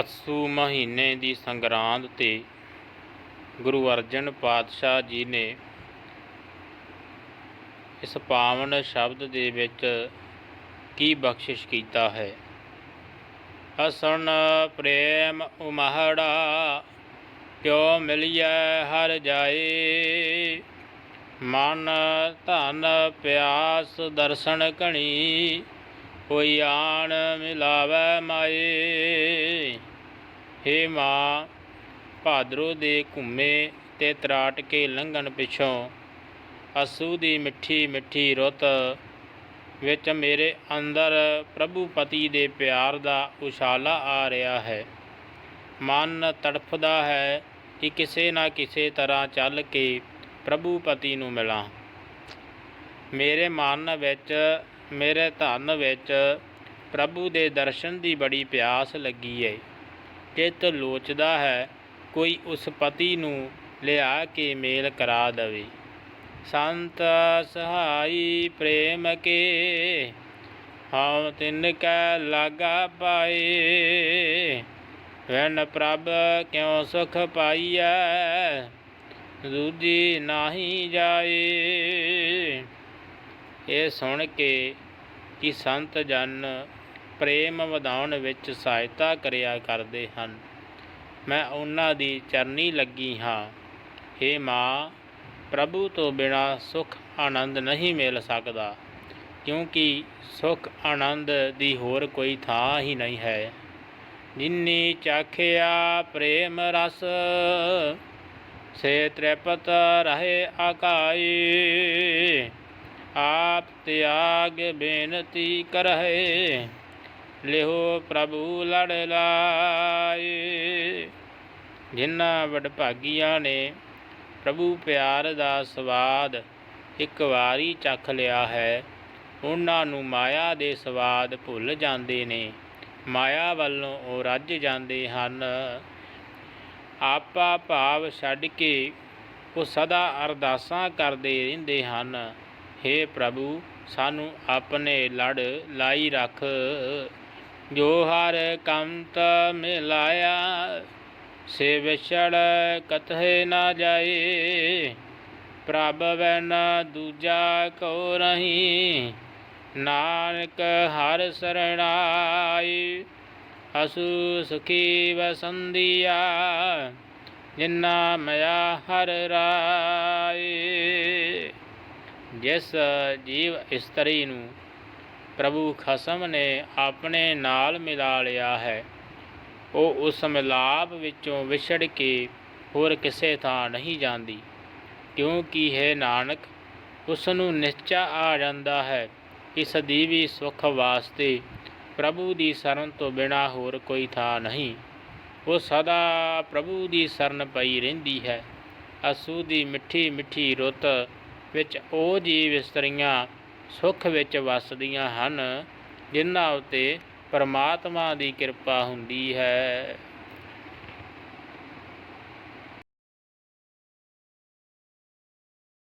ਅਸੂ ਮਹੀਨੇ ਦੀ ਸੰਗਰਾਂਦ ਤੇ ਗੁਰੂ ਅਰਜਨ ਪਾਤਸ਼ਾਹ ਜੀ ਨੇ ਇਸ ਪਾਵਨ ਸ਼ਬਦ ਦੇ ਵਿੱਚ ਕੀ ਬਖਸ਼ਿਸ਼ ਕੀਤਾ ਹੈ? ਅਸਣ ਪ੍ਰੇਮ ਉਮਹੜਾ, ਕਿਉ ਮਿਲਿਐ ਹਰ ਜਾਏ? ਮਨ ਧਨ ਪਿਆਸ ਦਰਸ਼ਨ ਘਣੀ ਕੋਈ ਆਣ ਮਿਲਾਵੈ ਮਾਏ। ਹੇ ਮਾਂ, ਭਾਦਰੋਂ ਦੇ ਘੁੰਮੇ ਤੇ ਤਰਾਟ ਕੇ ਲੰਘਣ ਪਿਛੋਂ ਅਸੂ ਦੀ ਮਿੱਠੀ ਮਿੱਠੀ ਰੁੱਤ ਵਿੱਚ ਮੇਰੇ ਅੰਦਰ ਪ੍ਰਭੂ ਪਤੀ ਦੇ ਪਿਆਰ ਦਾ ਉਛਾਲਾ ਆ ਰਿਹਾ ਹੈ। ਮਨ ਤੜਫਦਾ ਹੈ ਕਿ ਕਿਸੇ ਨਾ ਕਿਸੇ ਤਰ੍ਹਾਂ ਚੱਲ ਕੇ ਪ੍ਰਭੂ ਪਤੀ ਨੂੰ ਮਿਲਾਂ। ਮੇਰੇ ਮਨ ਵਿੱਚ ਮੇਰੇ ਧਨ ਵਿੱਚ ਪ੍ਰਭੂ ਦੇ ਦਰਸ਼ਨ ਦੀ ਬੜੀ ਪਿਆਸ ਲੱਗੀ ਏ। ਚਿੱਤ ਲੋਚਦਾ ਹੈ, ਕੋਈ ਉਸ ਪਤੀ ਨੂੰ ਲਿਆ ਕੇ ਮੇਲ ਕਰਾ ਦਵੇ। ਸੰਤ ਸਹਾਈ ਪ੍ਰੇਮ ਕੇ ਹਉ ਤਿਨ ਕੈ ਲਾਗਾ ਪਾਏ। ਵੈਨ ਪ੍ਰਭ ਕਿਉ ਸੁਖ ਪਾਈਐ? ਦੂਜੀ ਨਾਹੀ ਜਾਏ। ਇਹ ਸੁਣ ਕੇ ਕਿ ਸੰਤ ਜਨ ਪ੍ਰੇਮ ਵਧਾਉਣ ਵਿੱਚ ਸਹਾਇਤਾ ਕਰਿਆ ਕਰਦੇ ਹਨ। ਮੈਂ ਉਹਨਾਂ ਦੀ ਚਰਨੀ ਲੱਗੀ ਹਾਂ। हे ਮਾਂ, ਪ੍ਰਭੂ ਤੋਂ ਬਿਨਾ ਸੁਖ ਆਨੰਦ ਨਹੀਂ ਮਿਲ ਸਕਦਾ, ਕਿਉਂਕਿ ਸੁਖ ਆਨੰਦ ਦੀ ਹੋਰ ਕੋਈ ਥਾਂ ਹੀ ਨਹੀਂ ਹੈ। ਜਿਨੀ ਚਾਖਿਆ ਪ੍ਰੇਮ ਰਸ, ਸੇ ਤ੍ਰਿਪਤ ਰਹੇ ਆਕਾਈ। ਆਪ ਤਿਆਗ ਬੇਨਤੀ ਕਰਹਿ, ਲਿਹੋ ਪ੍ਰਭੂ ਲੜ ਲਾਏ। ਜਿਨ੍ਹਾਂ ਵਡਭਾਗੀਆਂ ਨੇ ਪ੍ਰਭੂ ਪਿਆਰ ਦਾ ਸਵਾਦ ਇੱਕ ਵਾਰੀ ਚੱਖ ਲਿਆ ਹੈ, ਉਹਨਾਂ ਨੂੰ ਮਾਇਆ ਦੇ ਸਵਾਦ ਭੁੱਲ ਜਾਂਦੇ ਨੇ। ਮਾਇਆ ਵੱਲੋਂ ਉਹ ਰੱਜ ਜਾਂਦੇ ਹਨ। ਆਪਾ ਭਾਵ ਛੱਡ ਕੇ ਉਹ ਸਦਾ ਅਰਦਾਸਾਂ ਕਰਦੇ ਰਹਿੰਦੇ ਹਨ। हे ਪ੍ਰਭੂ, ਸਾਨੂੰ ਆਪਣੇ ਲੜ ਲਾਈ ਰੱਖ। ਜੋ ਹਰ ਕੰਤ ਮਿਲਾਇਆ, ਸੇ ਵਿਛੜ ਕਤਹਿ ਨਾ ਜਾਏ। ਪ੍ਰਭ ਵੈ ਨਾ ਦੂਜਾ ਕੋ ਰਹੀ, ਨਾਨਕ ਹਰ ਸਰਣਾਈ। ਅਸੂ ਸੁਖੀ ਵਸੰਦੀਆ ਜਿਨਾ ਮਿਆ ਹਰ ਰਾਏ। ਜਿਸ ਜੀਵ ਇਸਤਰੀ ਨੂੰ ਪ੍ਰਭੂ ਖਸਮ ਨੇ ਆਪਣੇ ਨਾਲ ਮਿਲਾ ਲਿਆ ਹੈ, ਉਹ ਉਸ ਮਿਲਾਪ ਵਿੱਚੋਂ ਵਿਛੜ ਕੇ ਹੋਰ ਕਿਸੇ ਥਾਂ ਨਹੀਂ ਜਾਂਦੀ, ਕਿਉਂਕਿ ਹੈ ਨਾਨਕ, ਉਸ ਨੂੰ ਨਿਸ਼ਚਾ ਆ ਜਾਂਦਾ ਹੈ ਕਿ ਸਦੀਵੀ ਸੁਖ ਵਾਸਤੇ ਪ੍ਰਭੂ ਦੀ ਸ਼ਰਨ ਤੋਂ ਬਿਨਾ ਹੋਰ ਕੋਈ ਥਾਂ ਨਹੀਂ। ਉਹ ਸਦਾ ਪ੍ਰਭੂ ਦੀ ਸ਼ਰਨ ਪਈ ਰਹਿੰਦੀ ਹੈ। ਅਸੂ ਦੀ ਮਿੱਠੀ ਮਿੱਠੀ ਰੁੱਤ ਵਿੱਚ ਉਹ ਜੀਵ ਇਸਤਰੀਆਂ ਸੁਖ ਵਿੱਚ ਵਸਦੀਆਂ ਹਨ, ਜਿਨ੍ਹਾਂ ਉਤੇ ਪਰਮਾਤਮਾ ਦੀ ਕਿਰਪਾ ਹੁੰਦੀ ਹੈ।